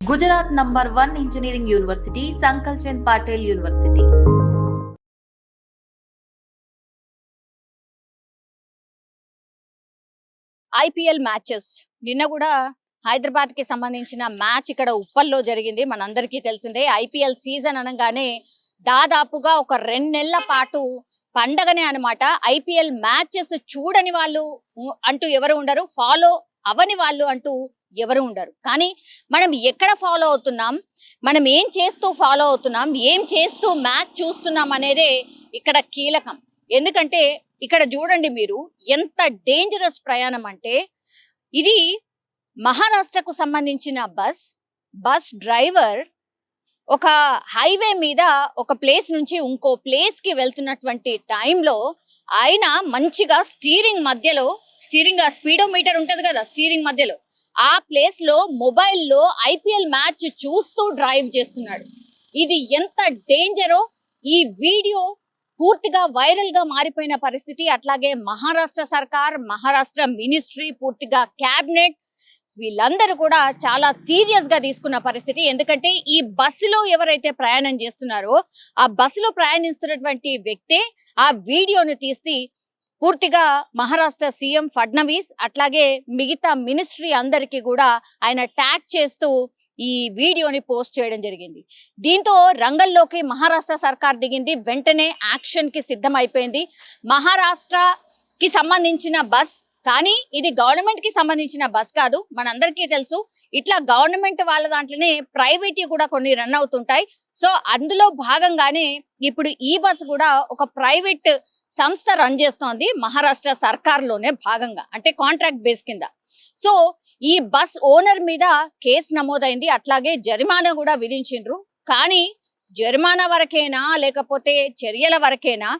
Gujarat number one engineering university Sankalchand Patel university IPL matches నిన్న కూడా హైదరాబాద్కి సంబంధించిన మ్యాచ్ ఇక్కడ ఉప్పల్లో జరిగింది. మనందరికీ తెలిసిందే ఐపీఎల్ సీజన్ అనగానే దాదాపుగా ఒక రెండు నెలల పాటు పండగనే అనమాట ఐపీఎల్ మ్యాచెస్ చూడని వాళ్ళు అంటూ ఎవరు ఉండరు ఫాలో అవని వాళ్ళు అంటూ ఎవరు ఉండరు. కానీ మనం ఎక్కడ ఫాలో అవుతున్నాం? మనం ఏం చేస్తూ ఫాలో అవుతున్నాం? ఏం చేస్తూ మ్యాచ్ చూస్తున్నాం అనేదే ఇక్కడ కీలకం. ఎందుకంటే ఇక్కడ చూడండి మీరు ఎంత డేంజరస్ ప్రయాణం అంటే ఇది మహారాష్ట్రకు సంబంధించిన బస్. బస్ డ్రైవర్ ఒక హైవే మీద ఒక ప్లేస్ నుంచి ఇంకో ప్లేస్కి వెళ్తున్నటువంటి టైంలో ఆయన మంచిగా స్టీరింగ్ మధ్యలో స్టీరింగ్ స్పీడోమీటర్ ఉంటుంది కదా స్టీరింగ్ మధ్యలో ఆ ప్లేస్లో మొబైల్లో ఐపీఎల్ మ్యాచ్ చూస్తూ డ్రైవ్ చేస్తున్నాడు. ఇది ఎంత డేంజరో ఈ వీడియో పూర్తిగా వైరల్గా మారిపోయిన పరిస్థితి. అట్లాగే మహారాష్ట్ర సర్కార్ మహారాష్ట్ర మినిస్ట్రీ పూర్తిగా క్యాబినెట్ వీళ్ళందరూ కూడా చాలా సీరియస్గా తీసుకున్న పరిస్థితి. ఎందుకంటే ఈ బస్సులో ఎవరైతే ప్రయాణం చేస్తున్నారో ఆ బస్సులో ప్రయాణిస్తున్నటువంటి వ్యక్తే ఆ వీడియోని తీసి పూర్తిగా మహారాష్ట్ర సీఎం ఫడ్నవీస్ అట్లాగే మిగతా మినిస్ట్రీ అందరికీ కూడా ఆయన ట్యాగ్ చేస్తూ ఈ వీడియోని పోస్ట్ చేయడం జరిగింది. దీంతో రంగంలోకి మహారాష్ట్ర సర్కార్ దిగింది వెంటనే యాక్షన్కి సిద్ధమైపోయింది. మహారాష్ట్రకి సంబంధించిన బస్ కానీ ఇది గవర్నమెంట్కి సంబంధించిన బస్ కాదు మనందరికీ తెలుసు. ఇట్లా గవర్నమెంట్ వాళ్ళ దాంట్లోనే ప్రైవేట్ కూడా కొన్ని రన్ అవుతుంటాయి. సో అందులో భాగంగానే ఇప్పుడు ఈ బస్ కూడా ఒక ప్రైవేట్ సంస్థ రన్ చేస్తోంది మహారాష్ట్ర సర్కార్లోనే భాగంగా అంటే కాంట్రాక్ట్ బేస్ కింద. సో ఈ బస్ ఓనర్ మీద కేసు నమోదైంది అట్లాగే జరిమానా కూడా విధించిండ్రు. కానీ జరిమానా వరకేనా లేకపోతే చర్యల వరకేనా?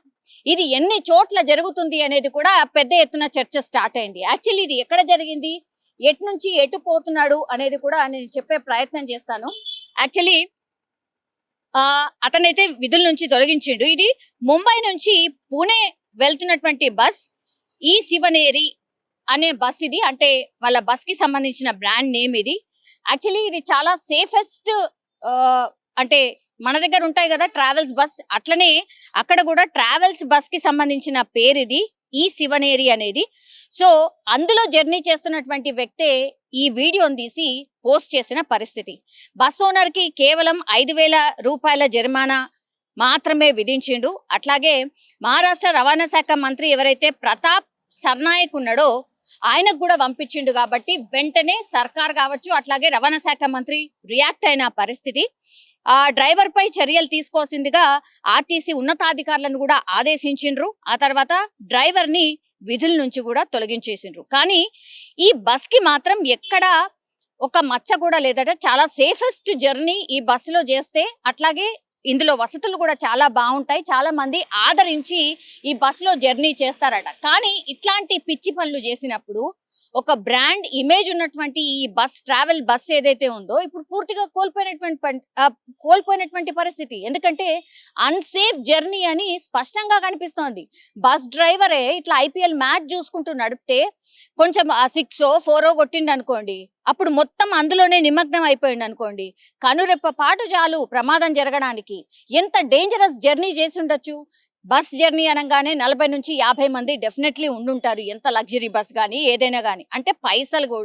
ఇది ఎన్ని చోట్ల జరుగుతుంది అనేది కూడా పెద్ద ఎత్తున చర్చ స్టార్ట్ అయింది. యాక్చువల్లీ ఇది ఎక్కడ జరిగింది? ఎటు నుంచి ఎటు పోతున్నాడు అనేది కూడా నేను చెప్పే ప్రయత్నం చేస్తాను. యాక్చువల్లీ అతనైతే విధుల నుంచి తొలగించిండు. ఇది ముంబై నుంచి పూణే వెళ్తున్నటువంటి బస్ ఈ శివనేరి అనే బస్ ఇది. అంటే వాళ్ళ బస్కి సంబంధించిన బ్రాండ్ నేమ్ ఇది. యాక్చువల్లీ ఇది చాలా సేఫెస్ట్ అంటే మన దగ్గర ఉంటాయి కదా ట్రావెల్స్ బస్. అట్లనే అక్కడ కూడా ట్రావెల్స్ బస్కి సంబంధించిన పేరు ఇది. ఈ శివనేరి అనేది. సో అందులో జర్నీ చేస్తున్నటువంటి వ్యక్తే ఈ వీడియోని తీసి పోస్ట్ చేసిన పరిస్థితి. బస్ ఓనర్కి కేవలం ఐదు వేల రూపాయల జరిమానా మాత్రమే విధించిండు. అట్లాగే మహారాష్ట్ర రవాణా శాఖ మంత్రి ఎవరైతే ప్రతాప్ సర్నాయక్ ఉన్నాడో ఆయనకు కూడా పంపించిండు కాబట్టి వెంటనే సర్కార్ కావచ్చు అట్లాగే రవాణా శాఖ మంత్రి రియాక్ట్ అయిన పరిస్థితి. ఆ డ్రైవర్ పై చర్యలు తీసుకోవాల్సిందిగా ఆర్టీసీ ఉన్నతాధికారులను కూడా ఆదేశించిండ్రు. ఆ తర్వాత డ్రైవర్ని విధుల నుంచి కూడా తొలగించేసిండ్రు. కానీ ఈ బస్కి మాత్రం ఎక్కడ ఒక మచ్చ కూడా లేదట. చాలా సేఫెస్ట్ జర్నీ ఈ బస్సులో చేస్తే అట్లాగే ఇందులో వసతులు కూడా చాలా బాగుంటాయి. చాలా మంది ఆదరించి ఈ బస్సులో జర్నీ చేస్తారట. కానీ ఇట్లాంటి పిచ్చి పనులు చేసినప్పుడు ఒక బ్రాండ్ ఇమేజ్ ఉన్నటువంటి ఈ బస్ ట్రావెల్ బస్ ఏదైతే ఉందో ఇప్పుడు పూర్తిగా కోల్పోయినటువంటి కోల్పోయినటువంటి పరిస్థితి. ఎందుకంటే అన్సేఫ్ జర్నీ అని స్పష్టంగా కనిపిస్తోంది. బస్ డ్రైవరే ఇట్లా ఐపీఎల్ మ్యాచ్ చూసుకుంటూ నడిపితే కొంచెం సిక్స్ ఫోరో కొట్టిండు అనుకోండి అప్పుడు మొత్తం అందులోనే నిమగ్నం అయిపోయింది అనుకోండి కనురెప్ప పాటు చాలు ప్రమాదం జరగడానికి. ఎంత డేంజరస్ జర్నీ చేసి ఉండొచ్చు? బస్ జర్నీ అనగానే నలభై నుంచి యాభై మంది డెఫినెట్లీ ఉండుంటారు. ఎంత లగ్జరీ బస్ కానీ ఏదైనా కానీ అంటే పైసలు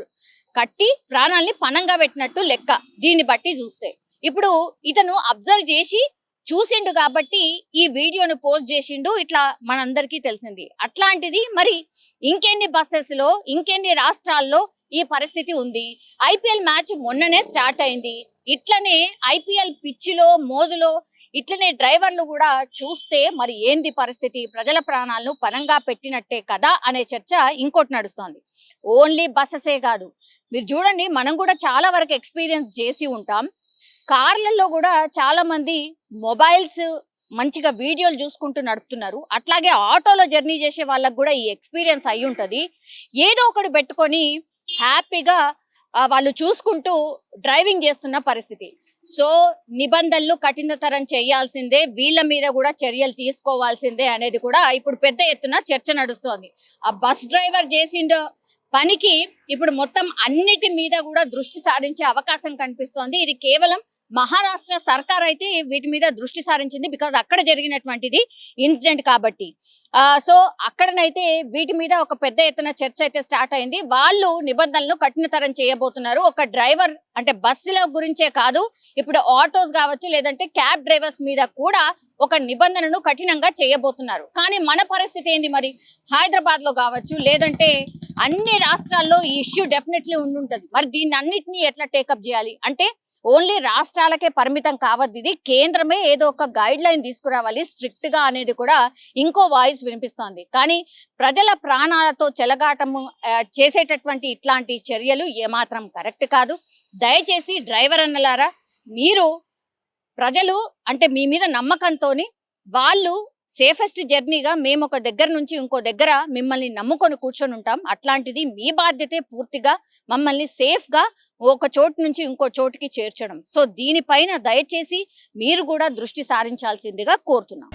కట్టి ప్రాణాల్ని పణంగా పెట్టినట్టు లెక్క. దీన్ని బట్టి చూస్తే. ఇప్పుడు ఇతను అబ్జర్వ్ చేసి చూసిండు కాబట్టి ఈ వీడియోను పోస్ట్ చేసిండు ఇట్లా మనందరికీ తెలిసింది. అట్లాంటిది మరి ఇంకెన్ని బస్సెస్లో ఇంకెన్ని రాష్ట్రాల్లో ఈ పరిస్థితి ఉంది? ఐపీఎల్ మ్యాచ్ మొన్ననే స్టార్ట్ అయింది. ఇట్లనే ఐపీఎల్ పిచ్చిలో మోజులో ఇట్లనే డ్రైవర్లు కూడా చూస్తే మరి ఏంది పరిస్థితి? ప్రజల ప్రాణాలను పనంగా పెట్టినట్టే కదా అనే చర్చ ఇంకోటి నడుస్తోంది. ఓన్లీ బస్సెసే కాదు. మీరు చూడండి మనం కూడా చాలా వరకు ఎక్స్పీరియన్స్ చేసి ఉంటాం. కార్లలో కూడా చాలా మంది మొబైల్స్ మంచిగా వీడియోలు చూసుకుంటూ నడుపుతున్నారు. అట్లాగే ఆటోలో జర్నీ చేసే వాళ్ళకు కూడా ఈ ఎక్స్పీరియన్స్ అయి ఉంటది. ఏదో ఒకటి పెట్టుకొని హ్యాపీగా వాళ్ళు చూసుకుంటూ డ్రైవింగ్ చేస్తున్న పరిస్థితి. సో నిబంధనలు కఠినతరం చేయాల్సిందే వీళ్ళ మీద కూడా చర్యలు తీసుకోవాల్సిందే అనేది కూడా ఇప్పుడు పెద్ద ఎత్తున చర్చ నడుస్తోంది. ఆ బస్ డ్రైవర్ చేసిండో పనికి ఇప్పుడు మొత్తం అన్నిటి మీద కూడా దృష్టి సారించే అవకాశం కనిపిస్తోంది. ఇది కేవలం మహారాష్ట్ర సర్కార్ అయితే వీటి మీద దృష్టి సారించింది బికాజ్ అక్కడ జరిగినటువంటిది ఇన్సిడెంట్ కాబట్టి. సో అక్కడనైతే వీటి మీద ఒక పెద్ద ఎత్తున చర్చ అయితే స్టార్ట్ అయింది. వాళ్ళు నిబంధనలు కఠినతరం చేయబోతున్నారు. ఒక డ్రైవర్ అంటే బస్సుల గురించే కాదు ఇప్పుడు ఆటోస్ కావచ్చు లేదంటే క్యాబ్ డ్రైవర్స్ మీద కూడా ఒక నిబంధనను కఠినంగా చేయబోతున్నారు. కానీ మన పరిస్థితి ఏంది మరి? హైదరాబాద్లో కావచ్చు లేదంటే అన్ని రాష్ట్రాల్లో ఈ ఇష్యూ డెఫినెట్లీ ఉండుంటది. మరి దీన్ని అన్నిటినీ ఎట్లా టేకప్ చేయాలి? అంటే ఓన్లీ రాష్ట్రాలకే పరిమితం కావద్దు. ఇది కేంద్రమే ఏదో ఒక గైడ్ లైన్ తీసుకురావాలి. స్ట్రిక్ట్గా అనేది కూడా ఇంకో వాయిస్ వినిపిస్తోంది. కానీ ప్రజల ప్రాణాలతో చెలగాటము చేసేటటువంటి ఇట్లాంటి చర్యలు ఏమాత్రం కరెక్ట్ కాదు. దయచేసి డ్రైవర్ అన్నలారా మీరు ప్రజలు అంటే మీ మీద నమ్మకంతో వాళ్ళు సేఫెస్ట్ జర్నీగా మేము ఒక దగ్గర నుంచి ఇంకో దగ్గర మిమ్మల్ని నమ్ముకొని కూర్చొని ఉంటాం. అట్లాంటిది మీ బాధ్యతే పూర్తిగా మమ్మల్ని సేఫ్గా ఒక చోటు నుంచి ఇంకో చోటుకి చేర్చడం. సో దీనిపైన దయచేసి మీరు కూడా దృష్టి సారించాల్సిందిగా కోరుతున్నాం.